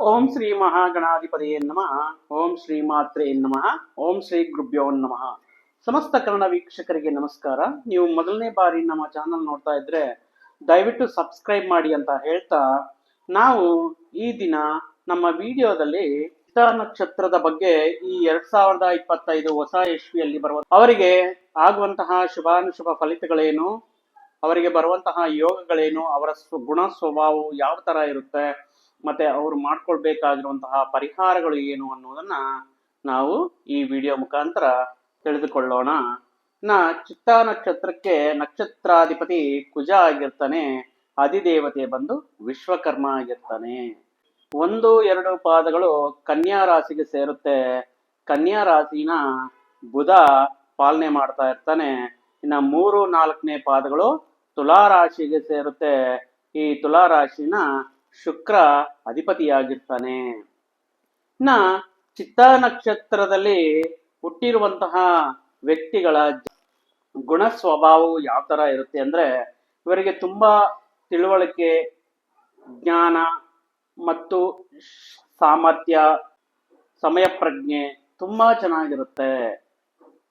ಓಂ ಶ್ರೀ ಮಹಾಗಣಾಧಿಪತಿಯೇ ನಮಃ. ಓಂ ಶ್ರೀ ಮಾತ್ರೇ ನಮಃ. ಓಂ ಶ್ರೀ ಗುರುಭ್ಯೋ ನಮಃ. ಸಮಸ್ತ ಕನ್ನಡ ವೀಕ್ಷಕರಿಗೆ ನಮಸ್ಕಾರ. ನೀವು ಮೊದಲನೇ ಬಾರಿ ನಮ್ಮ ಚಾನಲ್ ನೋಡ್ತಾ ಇದ್ರೆ ದಯವಿಟ್ಟು ಸಬ್ಸ್ಕ್ರೈಬ್ ಮಾಡಿ ಅಂತ ಹೇಳ್ತಾ, ನಾವು ಈ ದಿನ ನಮ್ಮ ವಿಡಿಯೋದಲ್ಲಿ ಇತರ ನಕ್ಷತ್ರದ ಬಗ್ಗೆ ಈ ಎರಡ್ ಸಾವಿರದ ಇಪ್ಪತ್ತೈದು ಹೊಸ ಯಶ್ವಿಯಲ್ಲಿ ಬರುವ ಅವರಿಗೆ ಆಗುವಂತಹ ಶುಭಾನುಶುಭ ಫಲಿತಗಳೇನು? ಅವರಿಗೆ ಬರುವಂತಹ ಯೋಗಗಳೇನು? ಅವರ ಗುಣ ಸ್ವಭಾವವು ಯಾವ ತರ ಇರುತ್ತೆ? ಮತ್ತೆ ಅವರು ಮಾಡ್ಕೊಳ್ಬೇಕಾಗಿರುವಂತಹ ಪರಿಹಾರಗಳು ಏನು ಅನ್ನೋದನ್ನ ನಾವು ಈ ವಿಡಿಯೋ ಮುಖಾಂತರ ತಿಳಿದುಕೊಳ್ಳೋಣ. ನ ಚಿತ್ತ ನಕ್ಷತ್ರಕ್ಕೆ ನಕ್ಷತ್ರಾಧಿಪತಿ ಕುಜ ಆಗಿರ್ತಾನೆ, ಅಧಿದೇವತೆ ಬಂದು ವಿಶ್ವಕರ್ಮ ಆಗಿರ್ತಾನೆ. ಒಂದು, ಎರಡು ಪಾದಗಳು ಕನ್ಯಾ ರಾಶಿಗೆ ಸೇರುತ್ತೆ. ಕನ್ಯಾ ರಾಶಿನ ಬುಧ ಪಾಲನೆ ಮಾಡ್ತಾ ಇರ್ತಾನೆ. ಇನ್ನ ಮೂರು, ನಾಲ್ಕನೇ ಪಾದಗಳು ತುಲಾ ರಾಶಿಗೆ ಸೇರುತ್ತೆ. ಈ ತುಲಾ ರಾಶಿನ ಶುಕ್ರ ಅಧಿಪತಿಯಾಗಿರ್ತಾನೆ. ಇನ್ನ ಚಿತ್ತ ನಕ್ಷತ್ರದಲ್ಲಿ ಹುಟ್ಟಿರುವಂತಹ ವ್ಯಕ್ತಿಗಳ ಗುಣ ಸ್ವಭಾವವು ಯಾವ ತರ ಇರುತ್ತೆ ಅಂದ್ರೆ, ಇವರಿಗೆ ತುಂಬಾ ತಿಳುವಳಿಕೆ, ಜ್ಞಾನ ಮತ್ತು ಸಾಮರ್ಥ್ಯ, ಸಮಯ ಪ್ರಜ್ಞೆ ತುಂಬಾ ಚೆನ್ನಾಗಿರುತ್ತೆ.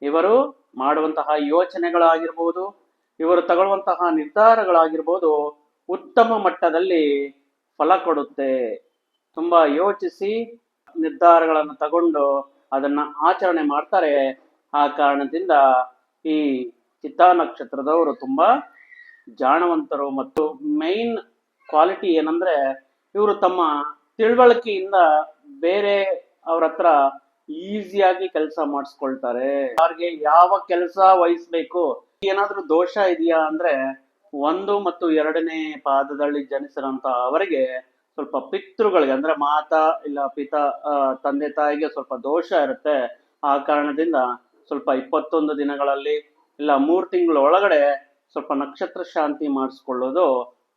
ಇವರು ಮಾಡುವಂತಹ ಯೋಚನೆಗಳಾಗಿರ್ಬೋದು, ಇವರು ತಗೊಳ್ಳುವಂತಹ ನಿರ್ಧಾರಗಳಾಗಿರ್ಬೋದು, ಉತ್ತಮ ಮಟ್ಟದಲ್ಲಿ ಫಲ ಕೊಡುತ್ತೆ. ತುಂಬಾ ಯೋಚಿಸಿ ನಿರ್ಧಾರಗಳನ್ನು ತಗೊಂಡು ಅದನ್ನ ಆಚರಣೆ ಮಾಡ್ತಾರೆ. ಆ ಕಾರಣದಿಂದ ಈ ಚಿತ್ತಾ ನಕ್ಷತ್ರದವರು ತುಂಬಾ ಜಾಣವಂತರು ಮತ್ತು ಮೇನ್ ಕ್ವಾಲಿಟಿ ಏನಂದ್ರೆ ಇವರು ತಮ್ಮ ತಿಳುವಳಿಕೆಯಿಂದ ಬೇರೆ ಅವ್ರ ಹತ್ರ ಈಸಿಯಾಗಿ ಕೆಲಸ ಮಾಡಿಸ್ಕೊಳ್ತಾರೆ. ಅವ್ರಿಗೆ ಯಾವ ಕೆಲಸ ವಹಿಸ್ಬೇಕು, ಏನಾದ್ರೂ ದೋಷ ಇದೆಯಾ ಅಂದ್ರೆ ಒಂದು ಮತ್ತು ಎರಡನೇ ಪಾದದಲ್ಲಿ ಜನಿಸಿರಂತ ಅವರಿಗೆ ಸ್ವಲ್ಪ ಪಿತೃಗಳಿಗೆ ಅಂದ್ರೆ ಮಾತಾ ಇಲ್ಲ ಪಿತ ತಂದೆ ತಾಯಿಗೆ ಸ್ವಲ್ಪ ದೋಷ ಇರುತ್ತೆ. ಆ ಕಾರಣದಿಂದ ಸ್ವಲ್ಪ ಇಪ್ಪತ್ತೊಂದು ದಿನಗಳಲ್ಲಿ ಇಲ್ಲ ಮೂರ್ ತಿಂಗಳ ಒಳಗಡೆ ಸ್ವಲ್ಪ ನಕ್ಷತ್ರ ಶಾಂತಿ ಮಾಡಿಸ್ಕೊಳ್ಳೋದು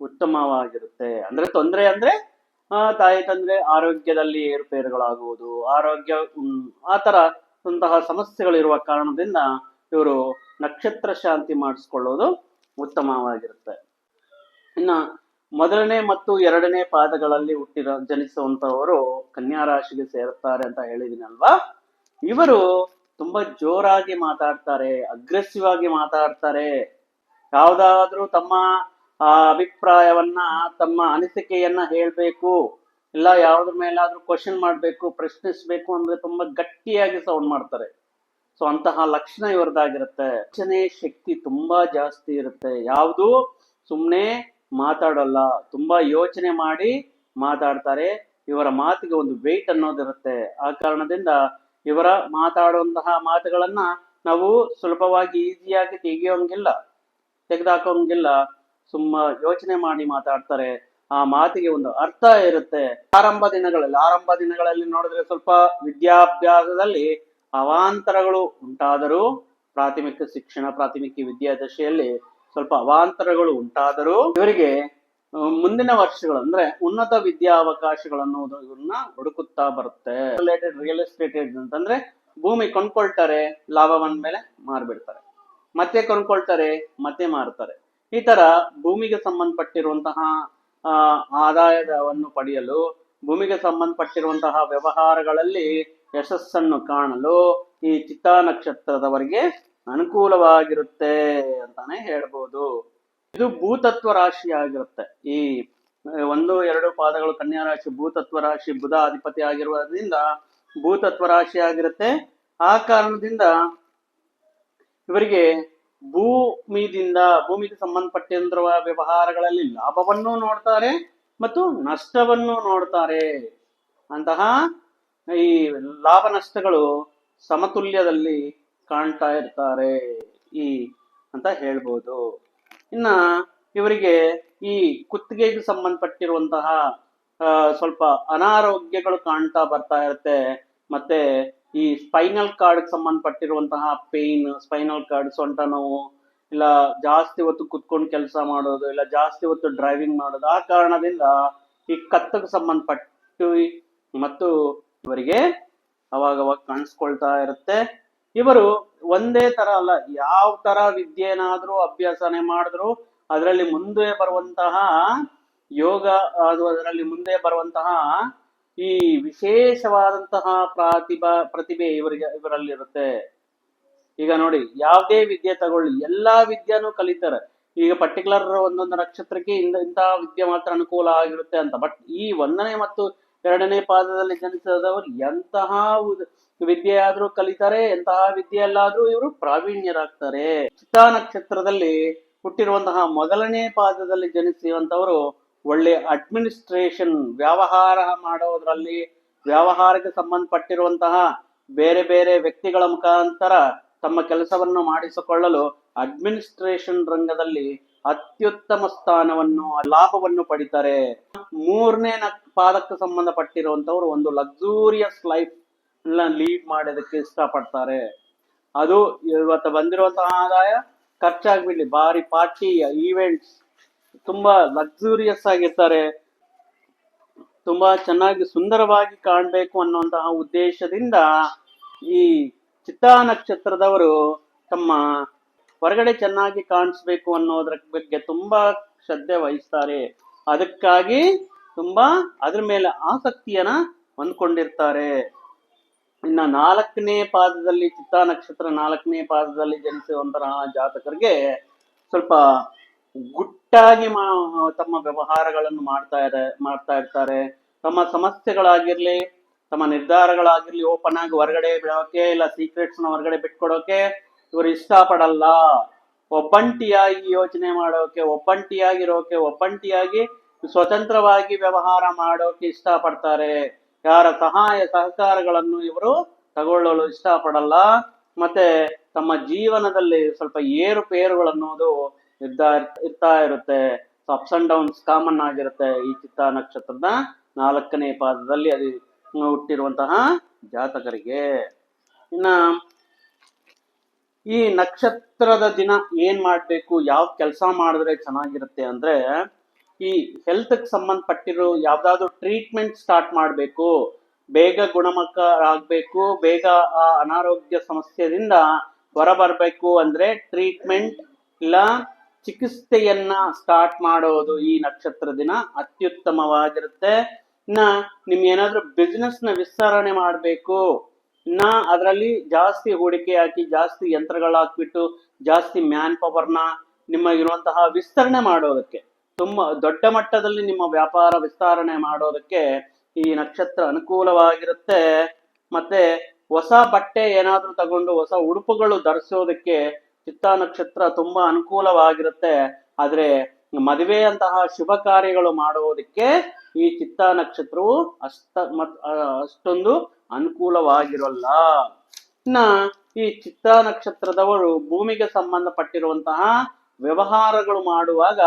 ಉತ್ತಮವಾಗಿರುತ್ತೆ. ಅಂದ್ರೆ ತೊಂದರೆ ಅಂದ್ರೆ ಆ, ತಾಯಿ ತಂದ್ರೆ ಆರೋಗ್ಯದಲ್ಲಿ ಏರುಪೇರುಗಳಾಗುವುದು. ಆರೋಗ್ಯ ಆ ತರ ಅಂತಹ ಸಮಸ್ಯೆಗಳಿರುವ ಕಾರಣದಿಂದ ಇವರು ನಕ್ಷತ್ರ ಶಾಂತಿ ಮಾಡಿಸ್ಕೊಳ್ಳೋದು ಉತ್ತಮವಾಗಿರುತ್ತೆ. ಇನ್ನ ಮೊದಲನೇ ಮತ್ತು ಎರಡನೇ ಪಾದಗಳಲ್ಲಿ ಹುಟ್ಟಿರೋ ಜನಿಸುವಂತವರು ಕನ್ಯಾ ರಾಶಿಗೆ ಸೇರುತ್ತಾರೆ ಅಂತ ಹೇಳಿದಿನಲ್ವಾ? ಇವರು ತುಂಬಾ ಜೋರಾಗಿ ಮಾತಾಡ್ತಾರೆ ಅಗ್ರೆಸಿವ್ ಆಗಿ ಮಾತಾಡ್ತಾರೆ. ಯಾವ್ದಾದ್ರೂ ತಮ್ಮ ಆ, ಅಭಿಪ್ರಾಯವನ್ನ ತಮ್ಮ ಅನಿಸಿಕೆಯನ್ನ ಹೇಳ್ಬೇಕು ಇಲ್ಲ ಯಾವ್ದ್ರ ಮೇಲಾದ್ರೂ ಕ್ವಶನ್ ಮಾಡ್ಬೇಕು ಪ್ರಶ್ನಿಸ್ಬೇಕು ಅಂದ್ರೆ ತುಂಬಾ ಗಟ್ಟಿಯಾಗಿ ಸೌಂಡ್ ಮಾಡ್ತಾರೆ. ಸೊ ಅಂತಹ ಲಕ್ಷಣ ಇವರದಾಗಿರುತ್ತೆ ರಚನೆ ಶಕ್ತಿ ತುಂಬಾ ಜಾಸ್ತಿ ಇರುತ್ತೆ. ಯಾವುದು? ಸುಮ್ಮನೆ ಮಾತಾಡಲ್ಲ. ತುಂಬಾ ಯೋಚನೆ ಮಾಡಿ ಮಾತಾಡ್ತಾರೆ. ಇವರ ಮಾತಿಗೆ ಒಂದು ವೆಯ್ಟ್ ಅನ್ನೋದಿರುತ್ತೆ ಆ ಕಾರಣದಿಂದ ಇವರ ಮಾತಾಡುವಂತಹ ಮಾತುಗಳನ್ನ ನಾವು ಸುಲಭವಾಗಿ ಈಸಿಯಾಗಿ ತೆಗೆಯೋಂಗಿಲ್ಲ. ತೆಗೆದಾಕೋಂಗಿಲ್ಲ. ಸುಮ್ಮ ಯೋಚನೆ ಮಾಡಿ ಮಾತಾಡ್ತಾರೆ. ಆ ಮಾತಿಗೆ ಒಂದು ಅರ್ಥ ಇರುತ್ತೆ. ಆರಂಭ ದಿನಗಳಲ್ಲಿ ಆರಂಭ ದಿನಗಳಲ್ಲಿ ನೋಡಿದ್ರೆ ಸ್ವಲ್ಪ ವಿದ್ಯಾಭ್ಯಾಸದಲ್ಲಿ ಅವಾಂತರಗಳು ಉಂಟಾದರೂ ಪ್ರಾಥಮಿಕ ಶಿಕ್ಷಣ, ಪ್ರಾಥಮಿಕ ವಿದ್ಯಾದಶೆಯಲ್ಲಿ ಸ್ವಲ್ಪ ಅವಾಂತರಗಳು ಉಂಟಾದರೂ ಇವರಿಗೆ ಮುಂದಿನ ವರ್ಷಗಳು, ಅಂದ್ರೆ ಉನ್ನತ ವಿದ್ಯಾವಕಾಶಗಳನ್ನು ಇವ್ರನ್ನ ಹುಡುಕುತ್ತಾ ಬರುತ್ತೆ. ರಿಲೇಟೆಡ್ ರಿಯಲ್ ಎಸ್ಟೇಟ್ ಅಂತಂದ್ರೆ ಭೂಮಿ ಕೊಂಡ್ಕೊಳ್ತಾರೆ ಲಾಭ ಬಂದ ಮೇಲೆ ಮಾರ್ಬಿಡ್ತಾರೆ. ಮತ್ತೆ ಕೊಂಡ್ಕೊಳ್ತಾರೆ, ಮತ್ತೆ ಮಾರ್ತಾರೆ. ಈ ತರ ಭೂಮಿಗೆ ಸಂಬಂಧಪಟ್ಟಿರುವಂತಹ ಆದಾಯವನ್ನು ಪಡೆಯಲು ಭೂಮಿಗೆ ಸಂಬಂಧಪಟ್ಟಿರುವಂತಹ ವ್ಯವಹಾರಗಳಲ್ಲಿ ಯಶಸ್ಸನ್ನು ಕಾಣಲು ಈ ಚಿತ್ತಾ ನಕ್ಷತ್ರದವರಿಗೆ ಅನುಕೂಲವಾಗಿರುತ್ತೆ ಅಂತಾನೆ ಹೇಳ್ಬೋದು. ಇದು ಭೂತತ್ವ ರಾಶಿ ಆಗಿರುತ್ತೆ ಈ ಒಂದು, ಎರಡು ಪಾದಗಳು ಕನ್ಯಾ ರಾಶಿ, ಭೂತತ್ವ ರಾಶಿ, ಬುಧ ಅಧಿಪತಿ ಆಗಿರುವುದರಿಂದ ಭೂತತ್ವ ರಾಶಿ ಆಗಿರುತ್ತೆ ಆ ಕಾರಣದಿಂದ ಇವರಿಗೆ ಭೂಮಿದಿಂದ, ಭೂಮಿಗೆ ಸಂಬಂಧಪಟ್ಟಿರುವ ವ್ಯವಹಾರಗಳಲ್ಲಿ ಲಾಭವನ್ನು ನೋಡ್ತಾರೆ ಮತ್ತು ನಷ್ಟವನ್ನು ನೋಡ್ತಾರೆ. ಅಂತಹ ಈ ಲಾಭ ನಷ್ಟಗಳು ಸಮತುಲ್ಯದಲ್ಲಿ ಕಾಣ್ತಾ ಇರ್ತಾರೆ ಈ ಅಂತ ಹೇಳ್ಬೋದು. ಇನ್ನ ಇವರಿಗೆ ಈ ಕುತ್ತಿಗೆಗೆ ಸಂಬಂಧಪಟ್ಟಿರುವಂತಹ ಸ್ವಲ್ಪ ಅನಾರೋಗ್ಯಗಳು ಕಾಣ್ತಾ ಬರ್ತಾ ಇರುತ್ತೆ. ಮತ್ತೆ ಈ ಸ್ಪೈನಲ್ ಕಾರ್ಡ್ ಸಂಬಂಧಪಟ್ಟಿರುವಂತಹ ಪೇನ್ ಸ್ಪೈನಲ್ ಕಾರ್ಡ್, ಸೊಂಟ ನೋವು, ಇಲ್ಲ ಜಾಸ್ತಿ ಹೊತ್ತು ಕುತ್ಕೊಂಡು ಕೆಲಸ ಮಾಡೋದು, ಇಲ್ಲ ಜಾಸ್ತಿ ಹೊತ್ತು ಡ್ರೈವಿಂಗ್ ಮಾಡೋದು, ಆ ಕಾರಣದಿಂದ ಈ ಕತ್ತಗೆ ಸಂಬಂಧಪಟ್ಟು ಮತ್ತು ಇವರಿಗೆ ಅವಾಗ ಅವಾಗ ಕಾಣಿಸ್ಕೊಳ್ತಾ ಇರುತ್ತೆ. ಇವರು ಒಂದೇ ತರ ಅಲ್ಲ, ಯಾವ ತರ ವಿದ್ಯೆನಾದ್ರೂ ಅಭ್ಯಾಸನೆ ಮಾಡಿದ್ರು, ಅದರಲ್ಲಿ ಮುಂದೆ ಬರುವಂತಹ ಯೋಗ, ಅದು ಅದರಲ್ಲಿ ಮುಂದೆ ಬರುವಂತಹ ಈ ವಿಶೇಷವಾದಂತಹ ಪ್ರತಿಭಾ, ಪ್ರತಿಭೆ ಇವರಿಗೆ, ಇವರಲ್ಲಿರುತ್ತೆ. ಈಗ ನೋಡಿ, ಯಾವುದೇ ವಿದ್ಯೆ ತಗೊಳ್ಳಿ, ಎಲ್ಲಾ ವಿದ್ಯೆನೂ ಕಲಿತಾರೆ. ಈಗ ಪರ್ಟಿಕ್ಯುಲರ್ ಒಂದೊಂದು ನಕ್ಷತ್ರಕ್ಕೆ ಇಂದ ಇಂತಹ ವಿದ್ಯೆ ಮಾತ್ರ ಅನುಕೂಲ ಆಗಿರುತ್ತೆ ಅಂತ. ಬಟ್ ಈ ಒಂದನೇ ಮತ್ತು ಎರಡನೇ ಪಾದದಲ್ಲಿ ಜನಿಸಿದವರು ಎಂತಹ ವಿದ್ಯೆ ಆದ್ರೂ ಕಲಿತಾರೆ, ಎಂತಹ ವಿದ್ಯೆಯಲ್ಲಾದ್ರೂ ಇವರು ಪ್ರಾವೀಣ್ಯರಾಗ್ತಾರೆ. ಚಿತ್ತಾ ನಕ್ಷತ್ರದಲ್ಲಿ ಹುಟ್ಟಿರುವಂತಹ ಮೊದಲನೇ ಪಾದದಲ್ಲಿ ಜನಿಸಿರುವಂತವರು ಒಳ್ಳೆ ಅಡ್ಮಿನಿಸ್ಟ್ರೇಷನ್, ವ್ಯವಹಾರ ಮಾಡೋದ್ರಲ್ಲಿ ವ್ಯವಹಾರಕ್ಕೆ ಸಂಬಂಧಪಟ್ಟಿರುವಂತಹ ಬೇರೆ ಬೇರೆ ವ್ಯಕ್ತಿಗಳ ಮುಖಾಂತರ ತಮ್ಮ ಕೆಲಸವನ್ನು ಮಾಡಿಸಿಕೊಳ್ಳಲು ಅಡ್ಮಿನಿಸ್ಟ್ರೇಷನ್ ರಂಗದಲ್ಲಿ ಅತ್ಯುತ್ತಮ ಸ್ಥಾನವನ್ನು, ಲಾಭವನ್ನು ಪಡಿತಾರೆ. ಮೂರನೇ ಪಾದಕ್ಕೆ ಸಂಬಂಧಪಟ್ಟಿರುವಂತವರು ಒಂದು ಲಕ್ಸೂರಿಯಸ್ ಲೈಫ್ ಲೀಡ್ ಮಾಡೋದಕ್ಕೆ ಇಷ್ಟಪಡ್ತಾರೆ. ಅದು ಇವತ್ತು ಬಂದಿರುವಂತಹ ಆದಾಯ ಖರ್ಚಾಗ್ಬಿಡ್ಲಿ. ಬಾರಿ ಪಾರ್ಟಿ ಈವೆಂಟ್ಸ್ ತುಂಬಾ ಲಕ್ಸೂರಿಯಸ್ ಆಗಿರ್ತಾರೆ. ತುಂಬಾ ಚೆನ್ನಾಗಿ ಸುಂದರವಾಗಿ ಕಾಣಬೇಕು ಅನ್ನುವಂತಹ ಉದ್ದೇಶದಿಂದ ಈ ಚಿತ್ತಾ ನಕ್ಷತ್ರದವರು ತಮ್ಮ ಹೊರಗಡೆ ಚೆನ್ನಾಗಿ ಕಾಣಿಸ್ಬೇಕು ಅನ್ನೋದ್ರ ಬಗ್ಗೆ ತುಂಬಾ ಶ್ರದ್ಧೆ ವಹಿಸ್ತಾರೆ. ಅದಕ್ಕಾಗಿ ತುಂಬಾ ಅದ್ರ ಮೇಲೆ ಆಸಕ್ತಿಯನ್ನ ಹೊಂದ್ಕೊಂಡಿರ್ತಾರೆ. ಇನ್ನ ನಾಲ್ಕನೇ ಪಾದದಲ್ಲಿ ಚಿತ್ತ ನಕ್ಷತ್ರ ನಾಲ್ಕನೇ ಪಾದದಲ್ಲಿ ಜನಿಸುವಂತಹ ಜಾತಕರಿಗೆ ಸ್ವಲ್ಪ ಗುಟ್ಟಾಗಿ ತಮ್ಮ ವ್ಯವಹಾರಗಳನ್ನು ಮಾಡ್ತಾ ಇರ ಮಾಡ್ತಾ ಇರ್ತಾರೆ. ತಮ್ಮ ಸಮಸ್ಯೆಗಳಾಗಿರ್ಲಿ, ತಮ್ಮ ನಿರ್ಧಾರಗಳಾಗಿರ್ಲಿ, ಓಪನ್ ಆಗಿ ಹೊರಗಡೆ ಬಿಡೋಕೆ ಇಲ್ಲ ಸೀಕ್ರೆಟ್ಸ್ನ ಹೊರಗಡೆ ಬಿಟ್ಕೊಡೋಕೆ ಇವರು ಇಷ್ಟಪಡಲ್ಲ. ಒಬ್ಬಂಟಿಯಾಗಿ ಯೋಚನೆ ಮಾಡೋಕೆ, ಒಬ್ಬಂಟಿಯಾಗಿರೋಕೆ, ಒಬ್ಬಂಟಿಯಾಗಿ ಸ್ವತಂತ್ರವಾಗಿ ವ್ಯವಹಾರ ಮಾಡೋಕೆ ಇಷ್ಟಪಡ್ತಾರೆ. ಯಾರ ಸಹಾಯ, ಸಹಕಾರಗಳನ್ನು ಇವರು ತಗೊಳ್ಳಲು ಇಷ್ಟಪಡಲ್ಲ. ಮತ್ತೆ ತಮ್ಮ ಜೀವನದಲ್ಲಿ ಸ್ವಲ್ಪ ಏರುಪೇರುಗಳು ಅನ್ನೋದು ಇರ್ತಾ ಇರ್ತಾ ಇರುತ್ತೆ. ಅಪ್ಸ್ ಅಂಡ್ ಡೌನ್ಸ್ ಕಾಮನ್ ಆಗಿರುತ್ತೆ ಈ ಚಿತ್ತ ನಕ್ಷತ್ರದ ನಾಲ್ಕನೇ ಪಾದದಲ್ಲಿ ಅದು ಹುಟ್ಟಿರುವಂತಹ ಜಾತಕರಿಗೆ. ಇನ್ನ ಈ ನಕ್ಷತ್ರದ ದಿನ ಏನ್ ಮಾಡ್ಬೇಕು, ಯಾವ ಕೆಲಸ ಮಾಡಿದ್ರೆ ಚೆನ್ನಾಗಿರುತ್ತೆ ಅಂದ್ರೆ, ಈ ಹೆಲ್ತ್ ಸಂಬಂಧಪಟ್ಟಿರೋ ಯಾವ್ದಾದ್ರು ಟ್ರೀಟ್ಮೆಂಟ್ ಸ್ಟಾರ್ಟ್ ಮಾಡಬೇಕು. ಬೇಗ ಗುಣಮುಖ ಆಗ್ಬೇಕು ಬೇಗ ಆ ಅನಾರೋಗ್ಯ ಸಮಸ್ಯೆದಿಂದ ಹೊರಬರ್ಬೇಕು ಅಂದ್ರೆ ಟ್ರೀಟ್ಮೆಂಟ್ ಇಲ್ಲ, ಚಿಕಿತ್ಸೆಯನ್ನ ಸ್ಟಾರ್ಟ್ ಮಾಡೋದು ಈ ನಕ್ಷತ್ರ ದಿನ ಅತ್ಯುತ್ತಮವಾಗಿರುತ್ತೆ. ಇನ್ನ ನಿಮ್ಗೆ ಏನಾದ್ರೂ ಬಿಸ್ನೆಸ್ನ ವಿಸ್ತರಣೆ ಮಾಡಬೇಕು. ಇನ್ನ ಅದರಲ್ಲಿ ಜಾಸ್ತಿ ಹೂಡಿಕೆ ಹಾಕಿ, ಜಾಸ್ತಿ ಯಂತ್ರಗಳ ಹಾಕ್ಬಿಟ್ಟು, ಜಾಸ್ತಿ ಮ್ಯಾನ್ ಪವರ್ನ ನಿಮ್ಮ ಇರುವಂತಹ ವಿಸ್ತರಣೆ ಮಾಡೋದಕ್ಕೆ, ತುಂಬಾ ದೊಡ್ಡ ಮಟ್ಟದಲ್ಲಿ ನಿಮ್ಮ ವ್ಯಾಪಾರ ವಿಸ್ತರಣೆ ಮಾಡೋದಕ್ಕೆ ಈ ನಕ್ಷತ್ರ ಅನುಕೂಲವಾಗಿರುತ್ತೆ. ಮತ್ತೆ ಹೊಸ ಬಟ್ಟೆ ಏನಾದ್ರೂ ತಗೊಂಡು ಹೊಸ ಉಡುಪುಗಳು ಧರಿಸೋದಕ್ಕೆ ಚಿತ್ತ ನಕ್ಷತ್ರ ತುಂಬಾ ಅನುಕೂಲವಾಗಿರುತ್ತೆ. ಆದ್ರೆ ಮದುವೆಯಂತಹ ಶುಭ ಕಾರ್ಯಗಳು ಮಾಡುವುದಕ್ಕೆ ಈ ಚಿತ್ತ ನಕ್ಷತ್ರವು ಅಷ್ಟ ಮತ್ ಅಷ್ಟೊಂದು ಅನುಕೂಲವಾಗಿರೋಲ್ಲ. ಇನ್ನ ಈ ಚಿತ್ತ ನಕ್ಷತ್ರದವರು ಭೂಮಿಗೆ ಸಂಬಂಧಪಟ್ಟಿರುವಂತಹ ವ್ಯವಹಾರಗಳು ಮಾಡುವಾಗ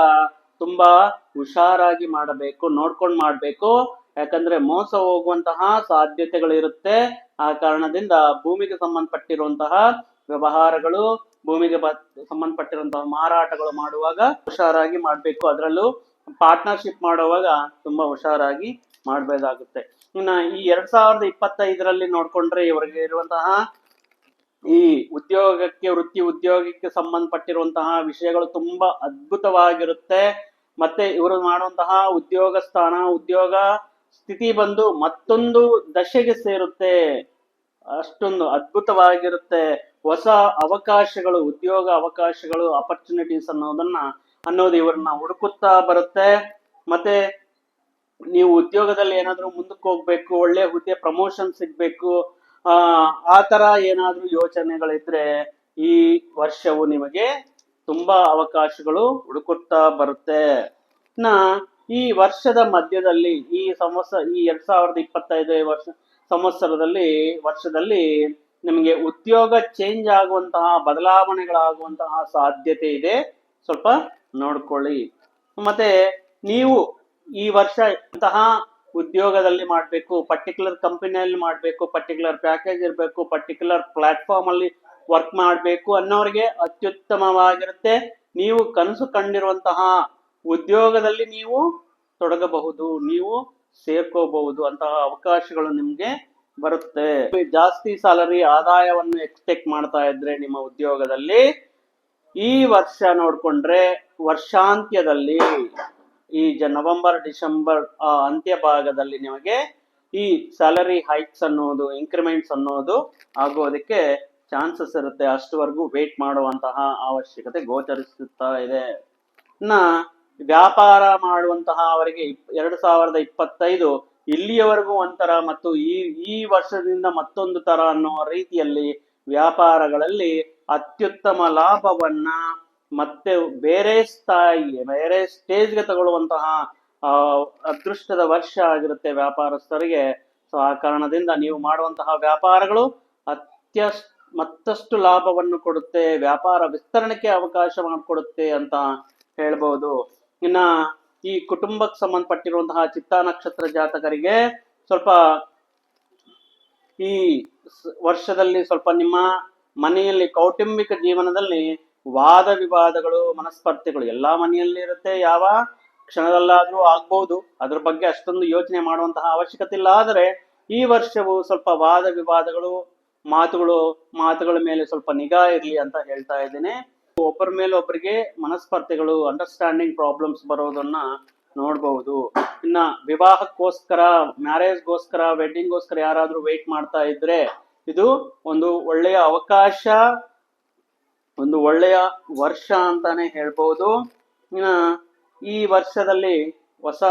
ತುಂಬಾ ಹುಷಾರಾಗಿ ಮಾಡಬೇಕು, ನೋಡ್ಕೊಂಡು ಮಾಡ್ಬೇಕು. ಯಾಕಂದ್ರೆ ಮೋಸ ಹೋಗುವಂತಹ ಸಾಧ್ಯತೆಗಳಿರುತ್ತೆ. ಆ ಕಾರಣದಿಂದ ಭೂಮಿಗೆ ಸಂಬಂಧಪಟ್ಟಿರುವಂತಹ ವ್ಯವಹಾರಗಳು, ಭೂಮಿಗೆ ಸಂಬಂಧಪಟ್ಟಿರುವಂತಹ ಮಾರಾಟಗಳು ಮಾಡುವಾಗ ಹುಷಾರಾಗಿ ಮಾಡ್ಬೇಕು. ಅದರಲ್ಲೂ ಪಾರ್ಟ್ನರ್ಶಿಪ್ ಮಾಡುವಾಗ ತುಂಬಾ ಹುಷಾರಾಗಿ ಮಾಡಬೇಕಾಗುತ್ತೆ ಇನ್ನ ಈ ಎರಡ್ ಸಾವಿರದ ಇಪ್ಪತ್ತೈದರಲ್ಲಿ ನೋಡ್ಕೊಂಡ್ರೆ ಇವರಿಗೆ ಇರುವಂತಹ ಈ ಉದ್ಯೋಗಕ್ಕೆ, ವೃತ್ತಿ ಉದ್ಯೋಗಕ್ಕೆ ಸಂಬಂಧಪಟ್ಟಿರುವಂತಹ ವಿಷಯಗಳು ತುಂಬಾ ಅದ್ಭುತವಾಗಿರುತ್ತೆ. ಮತ್ತೆ ಇವರು ಮಾಡುವಂತಹ ಉದ್ಯೋಗ ಸ್ಥಾನ, ಉದ್ಯೋಗ ಸ್ಥಿತಿ ಬಂದು ಮತ್ತೊಂದು ದಶೆಗೆ ಸೇರುತ್ತೆ. ಅಷ್ಟೊಂದು ಅದ್ಭುತವಾಗಿರುತ್ತೆ. ಹೊಸ ಅವಕಾಶಗಳು, ಉದ್ಯೋಗ ಅವಕಾಶಗಳು ಅಪರ್ಚುನಿಟೀಸ್ ಅನ್ನೋದನ್ನ, ಅನ್ನೋದು ಇವ್ರನ್ನ ಹುಡುಕುತ್ತಾ ಬರುತ್ತೆ. ಮತ್ತೆ ನೀವು ಉದ್ಯೋಗದಲ್ಲಿ ಏನಾದರೂ ಮುಂದಕ್ಕೆ ಹೋಗ್ಬೇಕು, ಒಳ್ಳೆ ಹುದ್ದೆ ಪ್ರಮೋಷನ್ ಸಿಗ್ಬೇಕು, ಆ ತರ ಏನಾದ್ರೂ ಯೋಚನೆಗಳಿದ್ರೆ ಈ ವರ್ಷವು ನಿಮಗೆ ತುಂಬಾ ಅವಕಾಶಗಳು ಹುಡುಕುತ್ತಾ ಬರುತ್ತೆ. ನ, ಈ ವರ್ಷದ ಮಧ್ಯದಲ್ಲಿ, ಈ ಸಂವತ್ಸರ ಈ ಎರಡ್ ಸಾವಿರದ ಇಪ್ಪತ್ತೈದು ವರ್ಷ, ಸಂವತ್ಸರದಲ್ಲಿ, ವರ್ಷದಲ್ಲಿ ನಿಮಗೆ ಉದ್ಯೋಗ ಚೇಂಜ್ ಆಗುವಂತಹ, ಬದಲಾವಣೆಗಳಾಗುವಂತಹ ಸಾಧ್ಯತೆ ಇದೆ. ಸ್ವಲ್ಪ ನೋಡ್ಕೊಳ್ಳಿ. ಮತ್ತೆ, ನೀವು ಈ ವರ್ಷ ಇಂತಹ ಉದ್ಯೋಗದಲ್ಲಿ ಮಾಡಬೇಕು ಪರ್ಟಿಕ್ಯುಲರ್ ಕಂಪನಿಯಲ್ಲಿ ಮಾಡಬೇಕು ಪರ್ಟಿಕ್ಯುಲರ್ ಪ್ಯಾಕೇಜ್ ಇರಬೇಕು ಪರ್ಟಿಕ್ಯುಲರ್ ಪ್ಲಾಟ್ಫಾರ್ಮ್ ಅಲ್ಲಿ ವರ್ಕ್ ಮಾಡಬೇಕು ಅನ್ನೋರಿಗೆ ಅತ್ಯುತ್ತಮವಾಗಿರುತ್ತೆ. ನೀವು ಕನಸು ಕಂಡಿರುವಂತಹ ಉದ್ಯೋಗದಲ್ಲಿ ನೀವು ತೊಡಗಬಹುದು, ನೀವು ಸೇರ್ಕೋಬಹುದು ಅಂತಹ ಅವಕಾಶಗಳು ನಿಮ್ಗೆ ಬರುತ್ತೆ. ಜಾಸ್ತಿ ಸ್ಯಾಲರಿ ಆದಾಯವನ್ನು ಎಕ್ಸ್ಪೆಕ್ಟ್ ಮಾಡ್ತಾ ಇದ್ರೆ ನಿಮ್ಮ ಉದ್ಯೋಗದಲ್ಲಿ ಈ ವರ್ಷ ನೋಡ್ಕೊಂಡ್ರೆ ವರ್ಷಾಂತ್ಯದಲ್ಲಿ ಈ ಜ ನವೆಂಬರ್, ಡಿಸೆಂಬರ್ ಅಂತ್ಯ ಭಾಗದಲ್ಲಿ ನಿಮಗೆ ಈ ಸ್ಯಾಲರಿ ಹೈಕ್ಸ್ ಅನ್ನೋದು, ಇನ್ಕ್ರಿಮೆಂಟ್ಸ್ ಅನ್ನೋದು ಆಗೋದಕ್ಕೆ ಚಾನ್ಸಸ್ ಇರುತ್ತೆ. ಅಷ್ಟುವರೆಗೂ ವೇಟ್ ಮಾಡುವಂತಹ ಅವಶ್ಯಕತೆ ಗೋಚರಿಸುತ್ತಾ ಇದೆ. ಇನ್ನ ವ್ಯಾಪಾರ ಮಾಡುವಂತಹ ಅವರಿಗೆ ಎರಡು ಸಾವಿರದ ಇಪ್ಪತ್ತೈದು ಇಲ್ಲಿಯವರೆಗೂ ಒಂಥರ ಮತ್ತು ಈ ಈ ವರ್ಷದಿಂದ ಮತ್ತೊಂದು ತರ ಅನ್ನೋ ರೀತಿಯಲ್ಲಿ ವ್ಯಾಪಾರಗಳಲ್ಲಿ ಅತ್ಯುತ್ತಮ ಲಾಭವನ್ನ ಮತ್ತೆ ಬೇರೆ ಸ್ಥಾಯಿ, ಬೇರೆ ಸ್ಟೇಜ್ಗೆ ತಗೊಳ್ಳುವಂತಹ ಅದೃಷ್ಟದ ವರ್ಷ ಆಗಿರುತ್ತೆ ವ್ಯಾಪಾರಸ್ಥರಿಗೆ. ಸೊ ಆ ಕಾರಣದಿಂದ ನೀವು ಮಾಡುವಂತಹ ವ್ಯಾಪಾರಗಳು ಅತ್ಯ ಮತ್ತಷ್ಟು ಲಾಭವನ್ನು ಕೊಡುತ್ತೆ, ವ್ಯಾಪಾರ ವಿಸ್ತರಣೆಗೆ ಅವಕಾಶ ಮಾಡಿಕೊಡುತ್ತೆ ಅಂತ ಹೇಳ್ಬೋದು. ಇನ್ನ ಈ ಕುಟುಂಬಕ್ಕೆ ಸಂಬಂಧಪಟ್ಟಿರುವಂತಹ ಚಿತ್ತಾ ನಕ್ಷತ್ರ ಜಾತಕರಿಗೆ ಸ್ವಲ್ಪ ಈ ವರ್ಷದಲ್ಲಿ ಸ್ವಲ್ಪ ನಿಮ್ಮ ಮನೆಯಲ್ಲಿ ಕೌಟುಂಬಿಕ ಜೀವನದಲ್ಲಿ ವಾದ ವಿವಾದಗಳು ಮನಸ್ಪರ್ಧೆಗಳು ಎಲ್ಲಾ ಮನೆಯಲ್ಲಿ ಇರುತ್ತೆ. ಯಾವ ಕ್ಷಣದಲ್ಲಾದ್ರೂ ಆಗ್ಬಹುದು ಅದ್ರ ಬಗ್ಗೆ ಅಷ್ಟೊಂದು ಯೋಚನೆ ಮಾಡುವಂತಹ ಅವಶ್ಯಕತೆ ಇಲ್ಲ. ಆದರೆ ಈ ವರ್ಷವು ಸ್ವಲ್ಪ ವಾದ ವಿವಾದಗಳು, ಮಾತುಗಳು, ಮಾತುಗಳ ಮೇಲೆ ಸ್ವಲ್ಪ ನಿಗಾ ಇರಲಿ ಅಂತ ಹೇಳ್ತಾ ಇದ್ದೇನೆ. ಒಬ್ಬರ ಮೇಲೆ ಒಬ್ಬರಿಗೆ ಮನಸ್ಪರ್ಧೆಗಳು ಅಂಡರ್ಸ್ಟ್ಯಾಂಡಿಂಗ್ ಪ್ರಾಬ್ಲಮ್ಸ್ ಬರೋದನ್ನ ನೋಡಬಹುದು. ಇನ್ನ ವಿವಾಹಕ್ಕೋಸ್ಕರ ಮ್ಯಾರೇಜ್ಗೋಸ್ಕರ ವೆಡ್ಡಿಂಗ್ಗೋಸ್ಕರ ಯಾರಾದ್ರೂ ವೇಟ್ ಮಾಡ್ತಾ ಇದ್ರೆ ಇದು ಒಂದು ಒಳ್ಳೆಯ ಅವಕಾಶ. ಒಂದು ಒಳ್ಳೆಯ ವರ್ಷ ಅಂತಾನೆ ಹೇಳ್ಬೋದು. ಈ ವರ್ಷದಲ್ಲಿ ಹೊಸ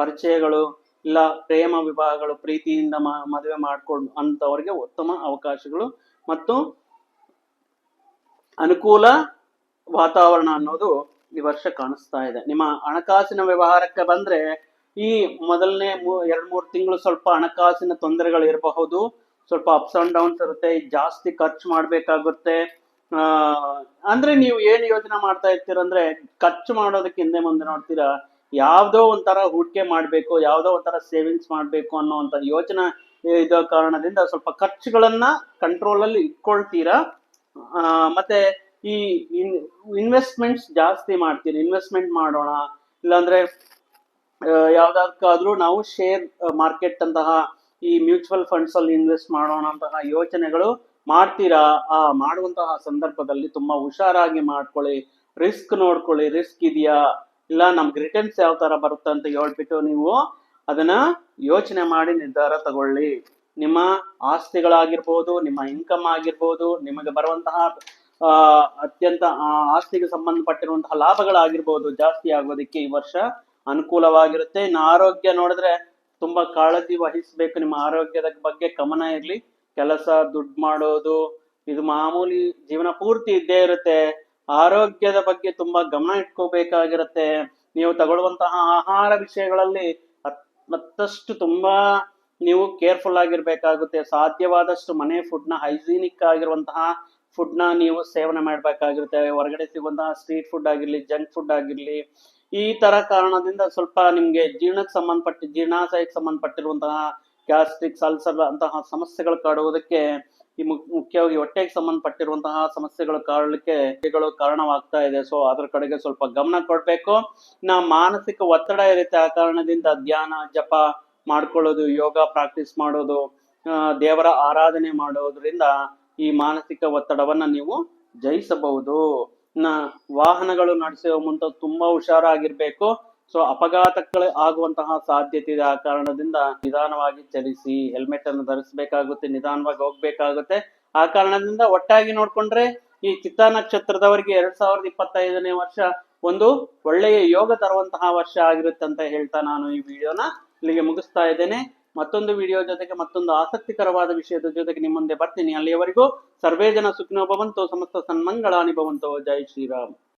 ಪರಿಚಯಗಳು ಇಲ್ಲ, ಪ್ರೇಮ ವಿವಾಹಗಳು ಪ್ರೀತಿಯಿಂದ ಮದುವೆ ಮಾಡ್ಕೊಂಡು ಅಂತವ್ರಿಗೆ ಉತ್ತಮ ಅವಕಾಶಗಳು ಮತ್ತು ಅನುಕೂಲ ವಾತಾವರಣ ಅನ್ನೋದು ಈ ವರ್ಷ ಕಾಣಿಸ್ತಾ ಇದೆ. ನಿಮ್ಮ ಹಣಕಾಸಿನ ವ್ಯವಹಾರಕ್ಕೆ ಬಂದ್ರೆ ಈ ಮೊದಲನೇ ಎರಡ್ ಮೂರು ತಿಂಗಳು ಸ್ವಲ್ಪ ಹಣಕಾಸಿನ ತೊಂದರೆಗಳು ಇರಬಹುದು ಸ್ವಲ್ಪ ಅಪ್ಸ್ ಅಂಡ್ ಡೌನ್ಸ್ ಇರುತ್ತೆ, ಜಾಸ್ತಿ ಖರ್ಚು ಮಾಡ್ಬೇಕಾಗುತ್ತೆ. ಅಂದ್ರೆ ನೀವು ಏನ್ ಯೋಚನೆ ಮಾಡ್ತಾ ಇರ್ತೀರಂದ್ರೆ ಖರ್ಚು ಮಾಡೋದಕ್ಕೆ ಹಿಂದೆ ಮುಂದೆ ನೋಡ್ತೀರಾ? ಯಾವ್ದೋ ಒಂಥರ ಹೂಡಿಕೆ ಮಾಡ್ಬೇಕು, ಯಾವ್ದೋ ಒಂಥರ ಸೇವಿಂಗ್ಸ್ ಮಾಡ್ಬೇಕು ಅನ್ನೋಂಥ ಯೋಚನೆ ಇದ ಕಾರಣದಿಂದ ಸ್ವಲ್ಪ ಖರ್ಚುಗಳನ್ನ ಕಂಟ್ರೋಲ್ ಅಲ್ಲಿ ಇಟ್ಕೊಳ್ತೀರಾ? ಮತ್ತೆ ಈ ಇನ್ವೆಸ್ಟ್ಮೆಂಟ್ಸ್ ಜಾಸ್ತಿ ಮಾಡ್ತೀರಿ? ಇನ್ವೆಸ್ಟ್ಮೆಂಟ್ ಮಾಡೋಣ, ಇಲ್ಲಾಂದ್ರೆ ಯಾವ್ದಾದ್ರೂ ನಾವು ಶೇರ್ ಮಾರ್ಕೆಟ್ ಅಂತಹ ಈ ಮ್ಯೂಚುವಲ್ ಫಂಡ್ಸ್ ಅಲ್ಲಿ ಇನ್ವೆಸ್ಟ್ ಮಾಡೋಣ ಅಂತಹ ಯೋಚನೆಗಳು ಮಾಡ್ತೀರಾ? ಆ, ಮಾಡುವಂತಹ ಸಂದರ್ಭದಲ್ಲಿ ತುಂಬಾ ಹುಷಾರಾಗಿ ಮಾಡ್ಕೊಳ್ಳಿ. ರಿಸ್ಕ್ ನೋಡ್ಕೊಳ್ಳಿ. ರಿಸ್ಕ್ ಇದೆಯಾ? ಇಲ್ಲ ನಮ್ಗೆ ರಿಟರ್ನ್ಸ್ ಯಾವ ತರ ಬರುತ್ತೆ ಅಂತ ಹೇಳ್ಬಿಟ್ಟು ನೀವು ಅದನ್ನ ಯೋಚನೆ ಮಾಡಿ ನಿರ್ಧಾರ ತಗೊಳ್ಳಿ. ನಿಮ್ಮ ಆಸ್ತಿಗಳಾಗಿರ್ಬೋದು, ನಿಮ್ಮ ಇನ್ಕಮ್ ಆಗಿರ್ಬೋದು, ನಿಮಗೆ ಬರುವಂತಹ ಅತ್ಯಂತ ಆಸ್ತಿಗೆ ಸಂಬಂಧಪಟ್ಟಿರುವಂತಹ ಲಾಭಗಳಾಗಿರ್ಬೋದು ಜಾಸ್ತಿ ಆಗೋದಕ್ಕೆ ಈ ವರ್ಷ ಅನುಕೂಲವಾಗಿರುತ್ತೆ. ಇನ್ನು ಆರೋಗ್ಯ ನೋಡಿದ್ರೆ ತುಂಬಾ ಕಾಳಜಿ ವಹಿಸ್ಬೇಕು. ನಿಮ್ಮ ಆರೋಗ್ಯದ ಬಗ್ಗೆ ಗಮನ ಇರ್ಲಿ. ಕೆಲಸ ದುಡ್ಡು ಮಾಡೋದು, ಇದು ಮಾಮೂಲಿ ಜೀವನ ಪೂರ್ತಿ ಇದ್ದೇ ಇರುತ್ತೆ. ಆರೋಗ್ಯದ ಬಗ್ಗೆ ತುಂಬಾ ಗಮನ ಇಟ್ಕೋಬೇಕಾಗಿರುತ್ತೆ. ನೀವು ತಗೊಳ್ಳುವಂತಹ ಆಹಾರ ವಿಷಯಗಳಲ್ಲಿ ಮತ್ತಷ್ಟು ತುಂಬಾ ನೀವು ಕೇರ್ಫುಲ್ ಆಗಿರ್ಬೇಕಾಗುತ್ತೆ. ಸಾಧ್ಯವಾದಷ್ಟು ಮನೆ ಫುಡ್ನ ಹೈಜೀನಿಕ್ ಆಗಿರುವಂತಹ ಫುಡ್ನ ನೀವು ಸೇವನೆ ಮಾಡ್ಬೇಕಾಗಿರುತ್ತೆ. ಹೊರಗಡೆ ಸಿಗುವಂತಹ ಸ್ಟ್ರೀಟ್ ಫುಡ್ ಆಗಿರ್ಲಿ, ಜಂಕ್ ಫುಡ್ ಆಗಿರ್ಲಿ, ಈ ತರ ಕಾರಣದಿಂದ ಸ್ವಲ್ಪ ನಿಮ್ಗೆ ಜೀರ್ಣಕ್ಕೆ ಸಂಬಂಧಪಟ್ಟ, ಜೀರ್ಣಾಶಯಕ್ಕೆ ಸಂಬಂಧಪಟ್ಟಿರುವಂತಹ ಗ್ಯಾಸ್ಟ್ರಿಕ್ ಅಲ್ಸರ್ ಅಂತಹ ಸಮಸ್ಯೆಗಳು ಕಾಡುವುದಕ್ಕೆ ಈ ಮುಖ್ಯವಾಗಿ ಹೊಟ್ಟೆಗೆ ಸಂಬಂಧಪಟ್ಟಿರುವಂತಹ ಸಮಸ್ಯೆಗಳು ಕಾಡಲಿಕ್ಕೆ ಕಾರಣವಾಗ್ತಾ ಇದೆ. ಸೊ ಅದರ ಕಡೆಗೆ ಸ್ವಲ್ಪ ಗಮನ ಕೊಡಬೇಕು. ನಾ ಮಾನಸಿಕ ಒತ್ತಡ ಇರುತ್ತೆ ಆ ಕಾರಣದಿಂದ ಧ್ಯಾನ, ಜಪ ಮಾಡ್ಕೊಳ್ಳೋದು, ಯೋಗ ಪ್ರಾಕ್ಟೀಸ್ ಮಾಡೋದು ದೇವರ ಆರಾಧನೆ ಮಾಡೋದ್ರಿಂದ ಈ ಮಾನಸಿಕ ಒತ್ತಡವನ್ನ ನೀವು ಜಯಿಸಬಹುದು. ನಾ ವಾಹನಗಳು ನಡೆಸುವ ಮುಂತ ತುಂಬಾ ಹುಷಾರಾಗಿರ್ಬೇಕು. ಸೊ ಅಪಘಾತಗಳು ಆಗುವಂತಹ ಸಾಧ್ಯತೆ ಇದೆ ಆ ಕಾರಣದಿಂದ ನಿಧಾನವಾಗಿ ಚಲಿಸಿ ಹೆಲ್ಮೆಟ್ ಅನ್ನು ಧರಿಸಬೇಕಾಗುತ್ತೆ, ನಿಧಾನವಾಗಿ ಹೋಗ್ಬೇಕಾಗುತ್ತೆ. ಆ ಕಾರಣದಿಂದ ಒಟ್ಟಾಗಿ ನೋಡ್ಕೊಂಡ್ರೆ ಈ ಚಿತ್ತಾ ನಕ್ಷತ್ರದವರಿಗೆ ಎರಡ್ ಸಾವಿರದ ಇಪ್ಪತ್ತೈದನೇ ವರ್ಷ ಒಂದು ಒಳ್ಳೆಯ ಯೋಗ ತರುವಂತಹ ವರ್ಷ ಆಗಿರುತ್ತೆ ಅಂತ ಹೇಳ್ತಾ ನಾನು ಈ ವಿಡಿಯೋನ ಇಲ್ಲಿಗೆ ಮುಗಿಸ್ತಾ ಇದ್ದೇನೆ. ಮತ್ತೊಂದು ವಿಡಿಯೋ ಜೊತೆಗೆ ಮತ್ತೊಂದು ಆಸಕ್ತಿಕರವಾದ ವಿಷಯದ ಜೊತೆಗೆ ನಿಮ್ಮ ಮುಂದೆ ಬರ್ತೀನಿ. ಅಲ್ಲಿಯವರೆಗೂ ಸರ್ವೇ ಜನ ಸುಖಿನೋ ಭವಂತೋ, ಸಮಸ್ತ ಸನ್ಮಂಗಳಾನಿ ಭವಂತೋ. ಜೈ ಶ್ರೀರಾಮ್.